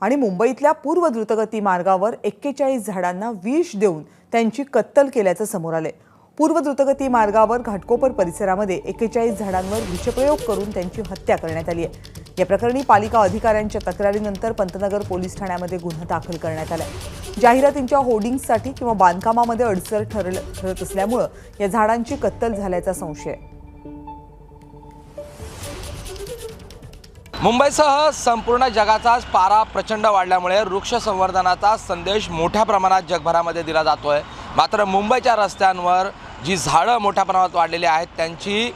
आणि मुंबईतल्या पूर्व द्रुतगती मार्गावर एक्केचाळीस झाडांना विष देऊन त्यांची कत्तल केल्याचं समोर आलंय. पूर्व द्रुतगती मार्गावर घाटकोपर परिसरामध्ये एक्केचाळीस झाडांवर विषप्रयोग करून त्यांची हत्या करण्यात आली आहे. या प्रकरणी पालिका अधिकाऱ्यांच्या तक्रारीनंतर पंतनगर पोलीस ठाण्यामध्ये गुन्हा दाखल करण्यात आलाय. जाहिरातींच्या होर्डिंगसाठी किंवा बांधकामामध्ये अडचण ठरत असल्यामुळं या झाडांची कत्तल झाल्याचा संशय आहे. मुंबईसह संपूर्ण जगाचाच पारा प्रचंड वाढल्यामुळे वृक्ष संवर्धनाचा संदेश मोठ्या प्रमाणात जगभरामध्ये दिला जातोय. मात्र मुंबईच्या रस्त्यांवर जी झाडं मोठ्या प्रमाणात वाढलेली आहेत त्यांची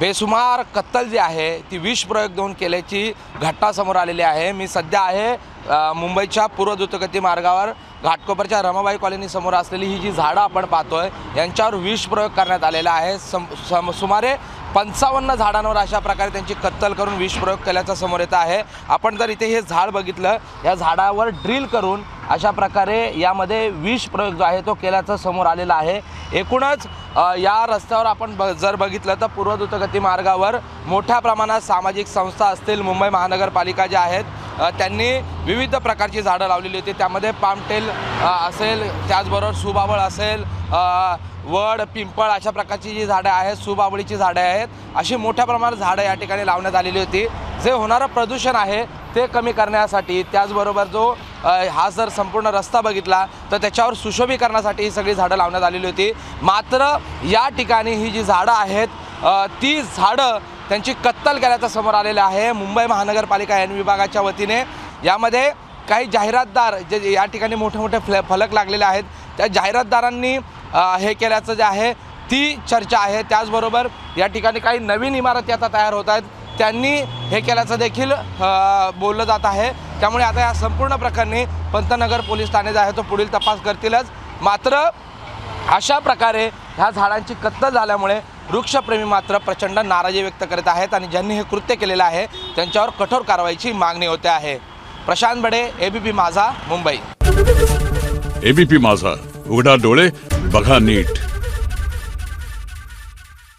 बेसुमार कत्तल जी आहे ती विष प्रयोग देऊन केल्याची घटना समोर आलेली आहे. मी सध्या आहे मुंबईच्या पूर्व द्रुतगती मार्गावर. घाटकोपरच्या रमाबाई कॉलनी समोर असलेली ही जी झाडं आपण पाहतोय यांच्यावर विष प्रयोग करण्यात आलेला आहे. सम सम सुमारे पंचावन्न झाडांवर अशा प्रकारे त्यांची कत्तल करून विष प्रयोग केल्याचं समोर येत आहे. आपण जर इथे हे झाड बघितलं या झाडावर ड्रिल करून अशा प्रकारे यामध्ये विष प्रयोग जो आहे तो केल्याचं समोर आलेला आहे. एकूणच या रस्त्यावर आपण ब जर बघितलं तर पूर्व द्रुतगती मार्गावर मोठ्या प्रमाणात सामाजिक संस्था असतील मुंबई महानगरपालिका ज्या आहेत त्यांनी विविध प्रकारची झाडं लावलेली होती. त्यामध्ये पामटेल असेल त्याचबरोबर सुबावळ असेल वड पिंपळ अशा प्रकारची जी झाडं आहेत सुबावळीची झाडं आहेत अशी मोठ्या प्रमाणात झाडं या ठिकाणी लावण्यात आलेली होती. जे होणारं प्रदूषण आहे ते कमी करण्यासाठी त्याचबरोबर जो हा जर संपूर्ण रस्ता बघितला तर त्याच्यावर सुशोभीकरणासाठी ही सगळी झाडं लावण्यात आलेली होती. मात्र या ठिकाणी ही जी झाडं आहेत ती झाडं त्यांची कत्तल केल्याचं समोर आलेलं आहे. मुंबई महानगरपालिका एन विभागाच्या वतीने यामध्ये काही जाहिरातदार जे या ठिकाणी मोठे मोठे फ्ल फलक लागलेले आहेत. त्या जाहिरातदारांनी हे केल्याचं जे आहे ती चर्चा आहे. त्याचबरोबर या ठिकाणी काही नवीन इमारती आता तयार होत आहेत. त्यांनी हे केल्याचं देखील बोललं जात आहे. त्यामुळे आता या संपूर्ण प्रकरणी पंतनगर पोलीस ठाणे जे आहे तो पुढील तपास करतीलच. मात्र अशा प्रकारे ह्या झाडांची कत्तल झाल्यामुळे वृक्षप्रेमी मात्र प्रचंड नाराजी व्यक्त करत आहेत आणि ज्यांनी हे कृत्य केलेलं आहे त्यांच्यावर कठोर कारवाईची मागणी होते आहे. प्रशांत बडे एबीपी माझा मुंबई. एबीपी माझा. उघडा डोळे बघा नीट.